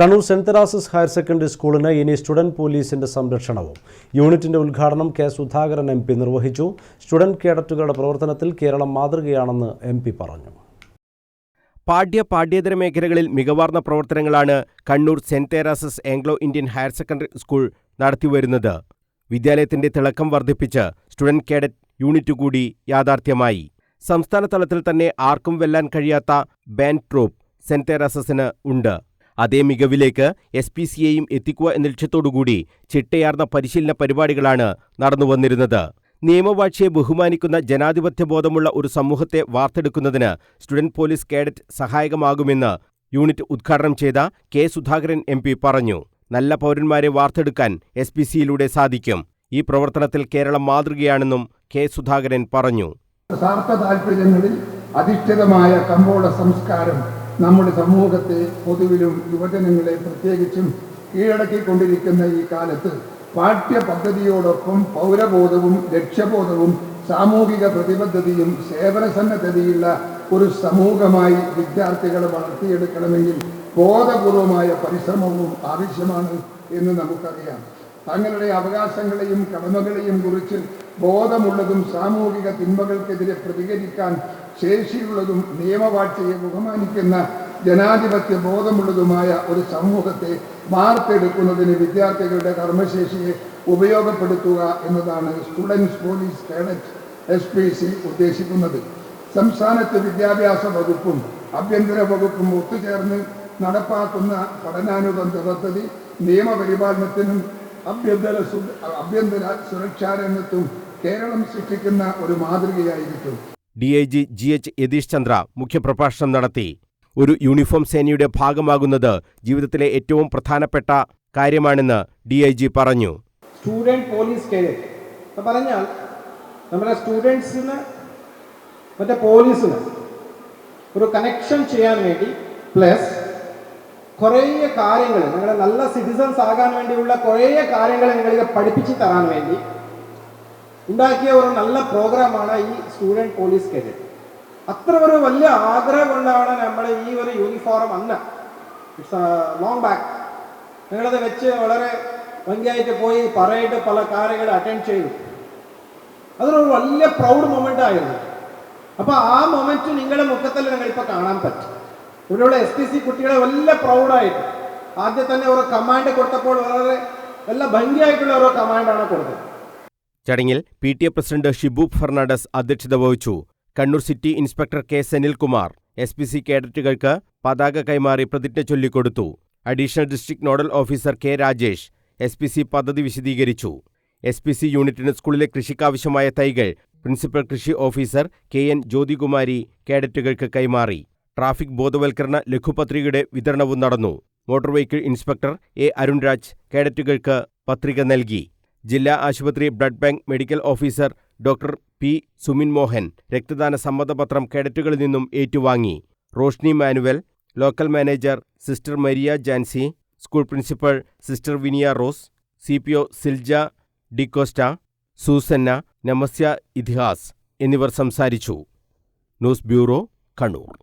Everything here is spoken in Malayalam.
Kannur saint Teresa's higher secondary സ്കൂളിന് ഇനി സ്റ്റുഡന്റ് പോലീസിന്റെ സംരക്ഷണവും. യൂണിറ്റിന്റെ ഉദ്ഘാടനം കെ സുധാകരൻ എം പി നിർവഹിച്ചു. സ്റ്റുഡന്റ് കേഡറ്റുകളുടെ പ്രവർത്തനത്തിൽ കേരളം മാതൃകയാണെന്ന് എം പി പറഞ്ഞു. പാഠ്യ പാഠ്യേതര മേഖലകളിൽ മികവാർന്ന പ്രവർത്തനങ്ങളാണ് Kannur saint Teresa's Anglo Indian higher secondary school നടത്തിവരുന്നത്. വിദ്യാലയത്തിന്റെ തിളക്കം വർദ്ധിപ്പിച്ച് സ്റ്റുഡന്റ് കേഡറ്റ് യൂണിറ്റ് കൂടി യാഥാർത്ഥ്യമായി. സംസ്ഥാന തലത്തിൽ തന്നെ ആർക്കും വെല്ലാൻ കഴിയാത്ത ബാൻഡ് ട്രൂപ്പ് സെന്റ് തേരാസസിന് ഉണ്ട്. അതേ മികവിലേക്ക് എസ് പി സിയെയും എത്തിക്കുക എന്ന ലക്ഷ്യത്തോടുകൂടി ചിട്ടയാർന്ന പരിശീലന പരിപാടികളാണ് നടന്നുവന്നിരുന്നത്. നിയമവാഴ്ചയെ ബഹുമാനിക്കുന്ന ജനാധിപത്യ ബോധമുള്ള ഒരു സമൂഹത്തെ വാർത്തെടുക്കുന്നതിന് സ്റ്റുഡന്റ് പോലീസ് കേഡറ്റ് സഹായകമാകുമെന്ന് യൂണിറ്റ് ഉദ്ഘാടനം ചെയ്ത കെ സുധാകരൻ എം പറഞ്ഞു. നല്ല പൗരന്മാരെ വാർത്തെടുക്കാൻ എസ് പി സിയിലൂടെ സാധിക്കും. ഈ പ്രവർത്തനത്തിൽ കേരളം മാതൃകയാണെന്നും കെ സുധാകരൻ പറഞ്ഞു. സ്വാർത്ഥ താല്പര്യങ്ങളിൽ അധിഷ്ഠിതമായ കമ്പോള സംസ്കാരം നമ്മുടെ സമൂഹത്തെ പൊതുവിലും യുവജനങ്ങളെ പ്രത്യേകിച്ചും കീഴടക്കിക്കൊണ്ടിരിക്കുന്ന ഈ കാലത്ത് പാഠ്യപദ്ധതിയോടൊപ്പം പൗരബോധവും ലക്ഷ്യബോധവും സാമൂഹിക പ്രതിബദ്ധതയും സേവന സന്നദ്ധതയുള്ള ഒരു സമൂഹമായി വിദ്യാർത്ഥികളെ വളർത്തിയെടുക്കണമെങ്കിൽ ബോധപൂർവമായ പരിശ്രമവും ആവശ്യമാണ് എന്ന് നമുക്കറിയാം. തങ്ങളുടെ അവകാശങ്ങളെയും കടമകളെയും കുറിച്ച് ബോധമുള്ളതും സാമൂഹിക തിന്മകൾക്കെതിരെ പ്രതികരിക്കാൻ ശേഷിയുള്ളതും നിയമവാഴ്ചയെ ബഹുമാനിക്കുന്ന ജനാധിപത്യ ബോധമുള്ളതുമായ ഒരു സമൂഹത്തെ വാർത്തെടുക്കുന്നതിന് വിദ്യാർത്ഥികളുടെ കർമ്മശേഷിയെ ഉപയോഗപ്പെടുത്തുക എന്നതാണ് students police cadet S P C ഉദ്ദേശിക്കുന്നത്. സംസ്ഥാനത്ത് വിദ്യാഭ്യാസ വകുപ്പും ആഭ്യന്തര വകുപ്പും ഒത്തുചേർന്ന് നടപ്പാക്കുന്ന പഠനാനുബന്ധ പദ്ധതി നിയമപരിപാലനത്തിനും അഭ്യന്തര അഭ്യന്തര സുരക്ഷാ രംഗത്തും കേരളം സൃഷ്ടിക്കുന്ന ഒരു മാതൃകയായിരിക്കും. D I G G H Yatish Chandra മുഖ്യപ്രഭാഷണം നടത്തി. ഒരു യൂണിഫോം സേനയുടെ ഭാഗമാകുന്നത് ജീവിതത്തിലെ ഏറ്റവും പ്രധാനപ്പെട്ട കാര്യമാണെന്ന് ഡി ഐ ജി പറഞ്ഞു. സ്റ്റുഡന്റ് പോലീസ് കേഡറ്റ് പറഞ്ഞാൽ നമ്മുടെ സ്റ്റുഡൻസിന് മറ്റേ പോലീസിന് ഒരു കണക്ഷൻ ചെയ്യാൻ വേണ്ടി പ്ലസ് കുറേ കാര്യങ്ങൾ നിങ്ങളെ നല്ല സിറ്റിസൺസ് ആകാൻ വേണ്ടിയുള്ള കുറേ കാര്യങ്ങൾ നിങ്ങളിത് പഠിപ്പിച്ചു തരാൻ വേണ്ടി ഉണ്ടാക്കിയ ഒരു നല്ല പ്രോഗ്രാമാണ് ഈ സ്റ്റുഡന്റ് പോലീസ് കേഡറ്റ് അത്ര ഒരു വലിയ ആഗ്രഹം കൊണ്ടാണ് നമ്മൾ ഈ ഒരു യൂണിഫോം അന്ന്. ഇറ്റ്സ് ലോങ് ബാക്ക് നിങ്ങളത് വെച്ച് വളരെ ഭംഗിയായിട്ട് പോയി പറയിട്ട് പല കാര്യങ്ങൾ അറ്റൻഡ് ചെയ്തു. അതൊരു വലിയ പ്രൗഡ് മൊമെന്റ് ആയിരുന്നു. അപ്പോൾ ആ മൊമെന്റ് നിങ്ങളുടെ മുഖത്തിൽ നിങ്ങൾ ഇപ്പൊ കാണാൻ പറ്റും. ഇവിടെയുള്ള എസ് പി സി കുട്ടികളെ വലിയ പ്രൗഡായിട്ട് ആദ്യം തന്നെ ഒരു കമാൻഡ് കൊടുത്തപ്പോൾ വളരെ നല്ല ഭംഗിയായിട്ടുള്ള ഓരോ കമാൻഡാണ് കൊടുത്തത്. ചടങ്ങിൽ P T A president Shibu Fernandes അധ്യക്ഷത വഹിച്ചു. Kannur city inspector K Senilkumar S P C കേഡറ്റുകൾക്ക് പതാക കൈമാറി പ്രതിജ്ഞ ചൊല്ലിക്കൊടുത്തു. Additional district nodal officer K Rajesh S P C പദ്ധതി വിശദീകരിച്ചു. എസ് പി സി യൂണിറ്റിന് സ്കൂളിലെ കൃഷിക്കാവശ്യമായ തൈകൾ പ്രിൻസിപ്പൽ കൃഷി ഓഫീസർ കെ എൻ ജ്യോതികുമാരി കേഡറ്റുകൾക്ക് കൈമാറി. ട്രാഫിക് ബോധവൽക്കരണ ലഘുപത്രികയുടെ വിതരണവും നടന്നു. Motor vehicle inspector A Arunraj കേഡറ്റുകൾക്ക് പത്രിക നൽകി. ജില്ലാ ആശുപത്രി blood bank medical officer doctor P. Sumin Mohan രക്തദാന സമ്മതപത്രം കേഡറ്റുകളിൽ നിന്നും ഏറ്റുവാങ്ങി. Roshni Manuel local manager sister Maria Jancy school principal sister Viniya Rose C P O Silja D'Costa Susanna Namasya Ithihas എന്നിവർ സംസാരിച്ചു. News bureau Kannur.